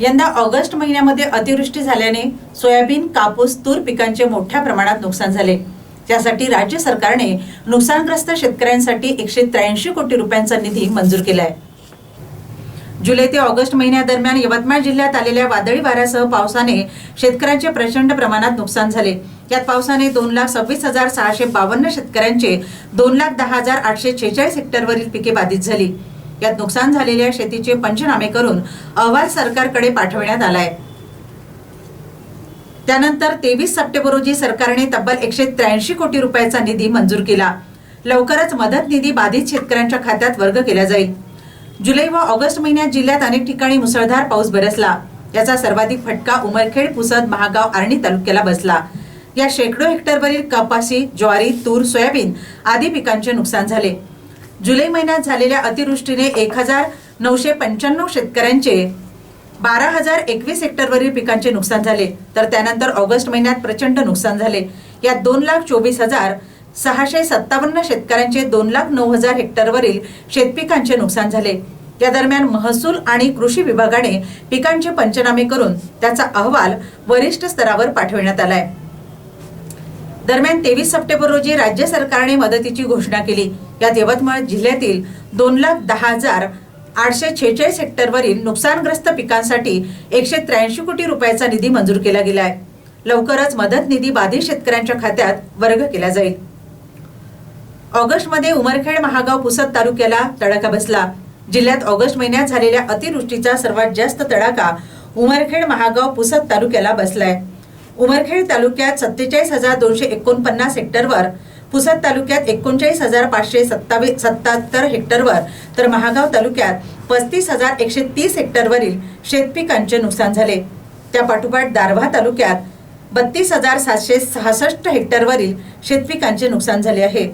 यंदा ऑगस्ट महिन्यामध्ये अतिवृष्टी झाल्याने सोयाबीन कापूस तूर पिकांचे मोठ्या प्रमाणात नुकसान झाले. त्यासाठी राज्य सरकारने नुकसानग्रस्त शेतकऱ्यांसाठी एकशे त्र्याऐंशी कोटी रुपयांचा निधी मंजूर केला आहे जुलै ते ऑगस्ट महिन्यादरम्यान यवतमाळ जिल्ह्यात आलेल्या वादळी वाऱ्यासह पावसाने शेतकऱ्यांचे प्रचंड प्रमाणात नुकसान झाले. यात पावसाने दोन लाख सव्वीस हजार सहाशे बावन्न शेतकऱ्यांचे दोन लाख दहा हजार आठशे छेचाळीस हेक्टरवरील पिके बाधित झाली. यात नुकसान झालेल्या शेतीचे पंचनामे करून अहवाल सरकारकडे पाठवण्यात आलाय. त्यानंतर तेवीस सप्टेंबर रोजी सरकारने तब्बल एकशे त्र्याऐंशी कोटी रुपयाचा निधी मंजूर केला. लवकरच मदत निधी बाधित शेतकऱ्यांच्या खात्यात वर्ग केला जाईल. जुलै व ऑगस्ट महिन्यात जिल्ह्यात अनेक ठिकाणी मुसळधार पाऊस बरसला. याचा सर्वाधिक फटका उमरखेड पुसद महागाव आर्णी तालुक्याला बसला. या शेकडो हेक्टरवरील कपाशी ज्वारी तूर सोयाबीन आदी पिकांचे नुकसान झाले. जुलै महिन्यात झालेल्या अतिवृष्टीने एक हजार नऊशे पंच्याण्णव शेतकऱ्यांचे बारा हजार एकवीस हेक्टरवरील पिकांचे नुकसान झाले. तर त्यानंतर ऑगस्ट महिन्यात प्रचंड नुकसान झाले. यात दोन लाख चोवीस हजार सहाशे सत्तावन्न शेतकऱ्यांचे दोन लाख नऊ हजार हेक्टरवरील शेतपिकांचे नुकसान झाले. या दरम्यान महसूल आणि कृषी विभागाने पिकांचे पंचनामे करून त्याचा अहवाल वरिष्ठ स्तरावर पाठविण्यात आलाय. दरम्यान तेवीस सप्टेंबर रोजी राज्य सरकारने मदतीची घोषणा केली. यात यवतमाळ जिल्ह्यातील दोन लाख दहा हजार आठशे छेचाळीस हेक्टरवरील नुकसानग्रस्त पिकांसाठी एकशे त्र्याऐंशी कोटी रुपयाचा निधी मंजूर केला गेला आहे लवकरच मदत निधी बाधित शेतकऱ्यांच्या खात्यात वर्ग केला जाईल. ऑगस्टमध्ये उमरखेड महागाव पुसद तालुक्याला तडाखा बसला. जिल्ह्यात ऑगस्ट महिन्यात झालेल्या अतिवृष्टीचा सर्वात जास्त तडाखा उमरखेड महागाव पुसद तालुक्याला बसलाय. उमरखेड तालुक्यात सत्तेचाळीस हजार दोनशे एकोणपन्नास हेक्टरवर पुसद तालुक्यात एकोणचाळीस हजार पाचशे सत्तावीस सत्याहत्तर हेक्टरवर तर महागाव तालुक्यात पस्तीस हजार एकशे तीस हेक्टरवरील शेतपिकांचे नुकसान झाले. त्या पाठोपाठ दारव्हा तालुक्यात बत्तीस हजार सातशे सहासष्ट हेक्टरवरील शेतपिकांचे नुकसान झाले आहे.